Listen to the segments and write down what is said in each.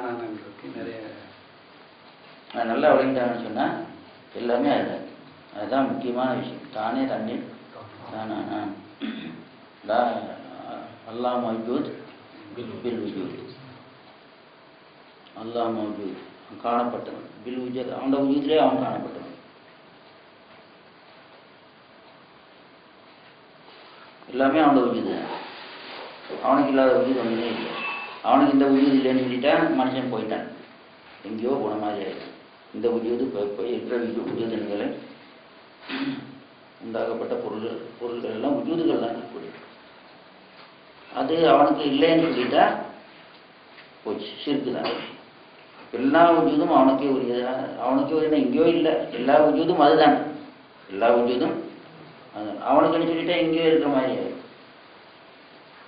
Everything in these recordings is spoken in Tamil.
நிறைய நான் நல்லா விளங்கிட்டாங்கன்னு சொன்னால் எல்லாமே அதுதான். அதுதான் முக்கியமான விஷயம். தானே தண்ணீர்? தானா நான் அல்லாஹ் மௌஜூத் பில் விஜூத். அல்லாஹ் மௌஜூத். காணப்பட்டவன். பில் உஜூத் அவனோட விஜூத்திலே அவன் காணப்பட்டவன். எல்லாமே அவனோட உஜூத் தான். அவனுக்கு இல்லாத உஜூத் ஒன்றுமே இல்லை. அவனுக்கு இந்த உயிர் இல்லைன்னு சொல்லிட்டான் மனுஷன் போயிட்டான். எங்கேயோ போன மாதிரி ஆயிடுச்சு. இந்த உஜூது போய் இப்போ இருக்கிற உஜூதன்களை உண்டாகப்பட்ட பொருள்கள் பொருள்கள் எல்லாம் உயிர்கள் தான் இருக்கக்கூடிய அது அவனுக்கு இல்லைன்னு சொல்லிட்டா போச்சு சிறுக்கு தான். எல்லா உஜூதும் அவனுக்கே உரியதான் அவனுக்கே உரியதா எங்கேயோ இல்லை. எல்லா உஜூதும் அதுதான். எல்லா உஜூதும் அவனுக்குன்னு சொல்லிட்டா எங்கேயோ இருக்கிற மாதிரி ஆயிடும்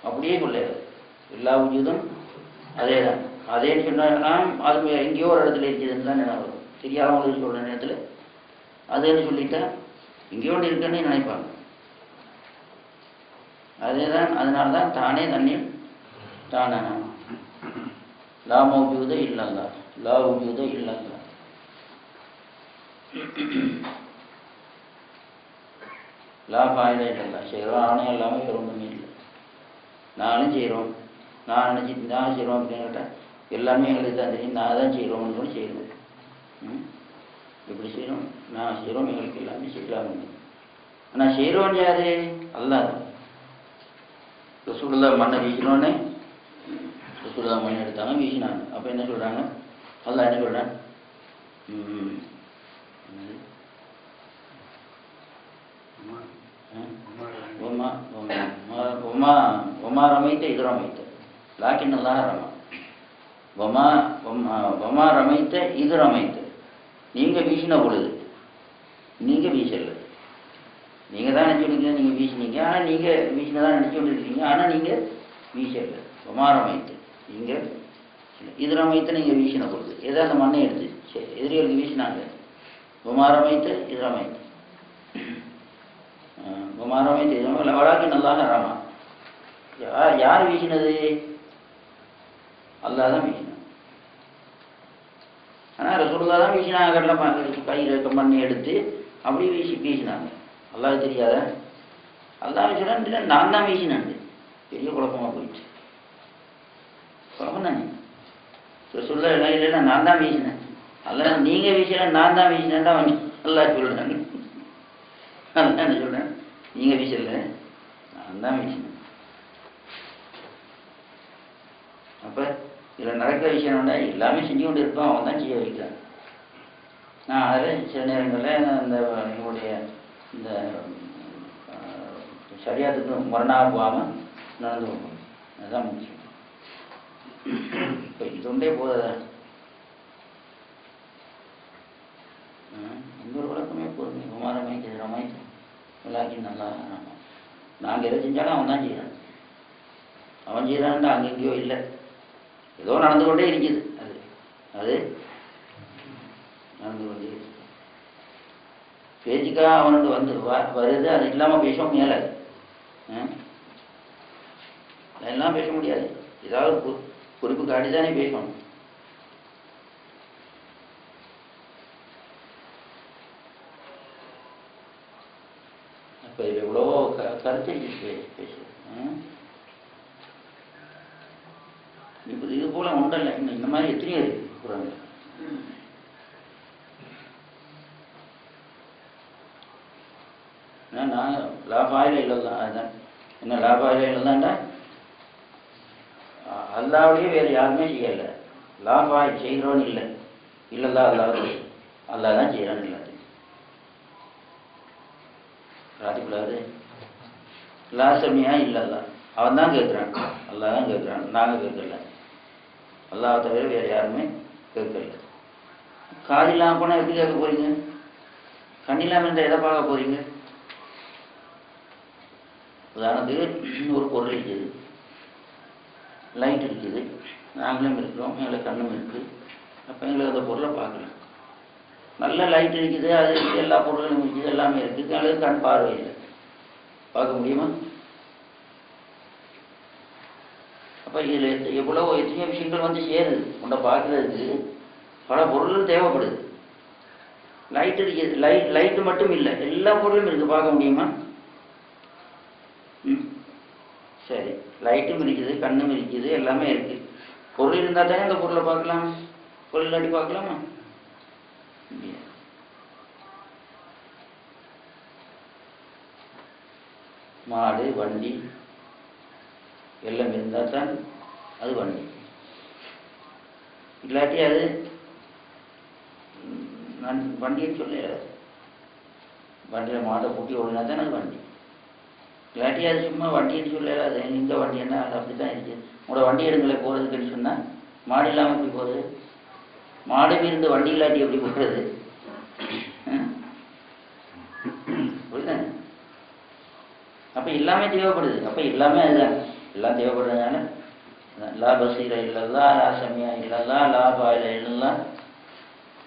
அப்படியே கொள்ளையாது எல்லா உஜூதும் அதே தான் அதேன்னு சொன்னா அது எங்கேயோ ஒரு இடத்துல இருக்குதுன்னு தான் நினைவு வரும். தெரியாதவங்களுக்கு சொல்ற நேரத்தில் அதேன்னு சொல்லிட்டா எங்கேயோ ஒன்று இருக்குன்னு நினைப்பாங்க. அதே தான் அதனால தான் தானே தண்ணீர் தானே லா மௌஜூத இல்லல்லா. லா உஜூத இல்லல்லா. லா பாயில இல்லல்லா. செய்கிறோம் ஆணையம் இல்லாமல் வேறு ஒன்றுமே இல்லை. நானும் செய்கிறோம் நான் நினச்சி நான் செய்கிறோம் அப்படின்னு கேட்டேன் எல்லாமே எங்களுக்கு தான் தெரியும் நான் தான் செய்கிறோம்னு கூட செய்யணும் ம் எப்படி செய்கிறோம் நான் செய்கிறோம் எங்களுக்கு எல்லாமே செய்யலாம் ஆனால் செய்கிறோம் யாரு அல்லா ரசூலுல்லா மண்ணை வீசினோன்னே ரசூலுல்லா மண்ணை எடுத்தாங்க வீசினாங்க அப்போ என்ன சொல்கிறாங்க அல்லாஹ் என்ன சொல்கிறான் ம் என்னது? ஆ? ஒமா ஒமா ஒமா ஒமா ரமைத்த இது ரமைத்த லாக்கின் நல்லா ரமா. பொமா ஒமா ரமைத்த இது ரமைத்த. நீங்கள் வீசின பொழுது நீங்கள் வீசல. நீங்கள் தான் நினச்சிருக்கீங்க நீங்கள் வீசினீங்க. ஆனால் நீங்கள் வீசினதான் நினச்சி கொண்டு இருக்கீங்க ஆனால் நீங்கள் வீசல. ஒமா ரமைத்து நீங்கள் இது ரமைத்து நீங்கள் வீசின பொழுது. ஏதோ அந்த மண்ணை எடுத்து சரி எதிரிகளுக்கு வீசினாங்க. ஒமா ரமைத்து இது ரமைத்து. குமாரமைத்து இது வழக்கு நல்லா ராமா. யார் வீசினது? அல்லாதான் வீசினான். ஆனால் ரசூலுல்லா தான் வீசினாங்க கடலை கையில் பண்ணி எடுத்து அப்படி வீசி வீசினாங்க. அல்லாஹ் தெரியாத? அல்லா வீசினா இல்லை நான் தான் வீசினேன் பெரிய குழப்பமாக போயிடுச்சு. குழப்பம் தானே ரசூலுல்லா இல்லை இல்லைன்னா நான் தான் வீசினேன். அதெல்லாம் நீங்கள் வீசினா நான் தான் வீசினேன்டா அவன் நல்லா சொல்கிறாங்க அதான் என்ன சொல்கிறேன் நீங்கள் வீசல நான் தான் வீசினேன். அப்போ இதில் நடக்கிற விஷயம் என்ன எல்லாமே செஞ்சு கொண்டு இருப்பான் அவன் தான் செய்ய வைக்கிறான். நான் அதில் சில நேரங்களில் இந்த எங்களுடைய இந்த அஹ், சரியாத்துக்கு முரணாக போகாமல் நடந்து போகணும் அதுதான் முக்கியம். இப்போ இது ஒன்றே எந்த ஒரு வழக்கமே போதுமே. குமாரமை ரமாய் எல்லாத்தையும் நல்லா நாங்கள் எதை செஞ்சாலும் அவன் தான் செய்கிறான் அவன் செய்கிறான்ட்டு அங்கெங்கேயோ இல்லை. ஏதோ நடந்து கொண்டே இருக்குது. அது அது நடந்து கொண்டே இருக்கு பேச்சுக்காக அவனுக்கு வந்து வ- வருது அது இல்லாமல் பேச முடியாது அதெல்லாம் பேச முடியாது. ஏதாவது கு- குறிப்பு காட்டி தானே பேசணும். இப்போ இது எவ்வளவோ க கருத்து இருக்கு பேசு இப்போ இது போல உண்டல்ல. இந்த மாதிரி எத்தனையோ இருக்கு. குரான்ல நான் லாபாயில இல்லைதான் அதுதான் என்ன லாபாயில இல்லைதான்டா அல்லாவிலேயே வேறு யாருமே செய்யலை. லாபாய் செய்கிறோன்னு இல்லை. இல்லைல்லா அல்லாவது அல்லா தான் செய்கிறான்னு இல்லாது ராதிக்குள்ளாது லாசமியா இல்லைதான் அவன் தான் கேட்குறான் அல்லா தான் கேட்குறான் நாங்கள் கேட்கல அல்லாஹ் தவிர வேறு யாருமே கேட்கல காது இல்லாமல் போனால் எப்படி கேட்க போறீங்க? கண் இல்லாமல் இருந்தால் எதை பார்க்க போறீங்க? உதாரணத்துக்கு ஒரு பொருள் இருக்குது. லைட் இருக்குது. நாங்களும் இருக்கிறோம் எங்களுக்கு கண்ணும் இருக்குது அப்போ எங்களுக்கு அந்த பொருளை பார்க்கலாம் நல்ல லைட் இருக்குது அது எல்லா பொருளும் இருக்குது எல்லாமே இருக்குது. எங்களுக்கு கண் பார்வை இல்லை பார்க்க முடியுமா? அப்போ இதில் எவ்வளோ எத்தனையோ விஷயங்கள் வந்து சேருது. உன்னை பார்க்குறதுக்கு பல பொருள்கள் தேவைப்படுது. லைட் லைட் லைட்டு மட்டும் இல்லை. எல்லா பொருளும் இருக்குது பார்க்க முடியுமா? ம். சரி. லைட்டும் இருக்குது கண்ணும் இருக்குது எல்லாமே இருக்குது பொருள் இருந்தால் தானே அந்த பொருளை பார்க்கலாம். பொருள் இல்லாட்டி பார்க்கலாமா? மாடு வண்டி வெள்ளம் இருந்தால் தான் அது வண்டி இல்லாட்டி அது ம், நான் வண்டின்னு சொல்ல வண்டியில் மாடை பூட்டி ஓடினா தான் அது வண்டி. இல்லாட்டி அது சும்மா வண்டின்னு சொல்லல அது இந்த வண்டி என்ன அது அப்படி தான் இருக்குது உங்களோட வண்டி எடுங்களை போகிறதுக்குன்னு சொன்னால் மாடு இல்லாமல் எப்படி போகுது மாடு இருந்து வண்டி இல்லாட்டி எப்படி போகிறது புரியுதாங்க அப்போ எல்லாமே தேவைப்படுது. அப்போ எல்லாமே அதுதான். எல்லாம் தேவைப்படுறதுனால அதான் லா பசீர இல்லல்லா லா சமியா இல்லல்லா லா பாயில இல்லல்லா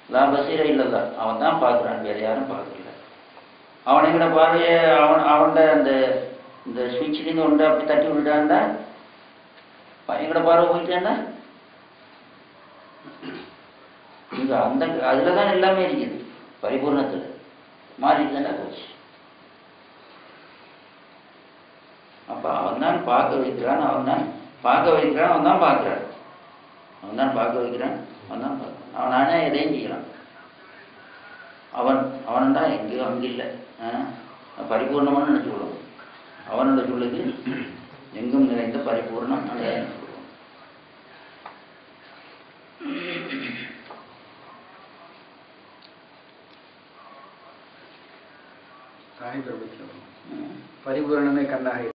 லா பசீர இல்லல்லா. அவன் தான் பார்க்குறான் வேறு யாரும் பார்க்கல அவனை கூட பார்வைய அவன் அவன்கிட்ட அந்த இந்த சுவிட்ச்லேருந்து ஒன்று அப்படி தட்டி விட்டுட்டான்டா. கூட பார்வை போயிட்டான்டா. இங்க அந்த அதில் தான் எல்லாமே இருக்குது. பரிபூர்ணத்தில். மாறிட்டு தானே போச்சு. அப்போ பார்க்க வைக்கிறான் அவன் தான் பார்க்க வைக்கிறான் அவன் தான் பார்க்குறான். அவன் தான் பார்க்க வைக்கிறான் அவன் தான் பார்க்குறான். அவன் நானே எதையும் செய்யறான் அவன் அவன் தான் எங்கேயும் அங்கே இல்லை பரிபூர்ணமான நினைச்சு அவனோட சொல்லுக்கு எங்கும் நிறைந்த பரிபூர்ணம் அந்த பரிபூரணமே கண்ணாக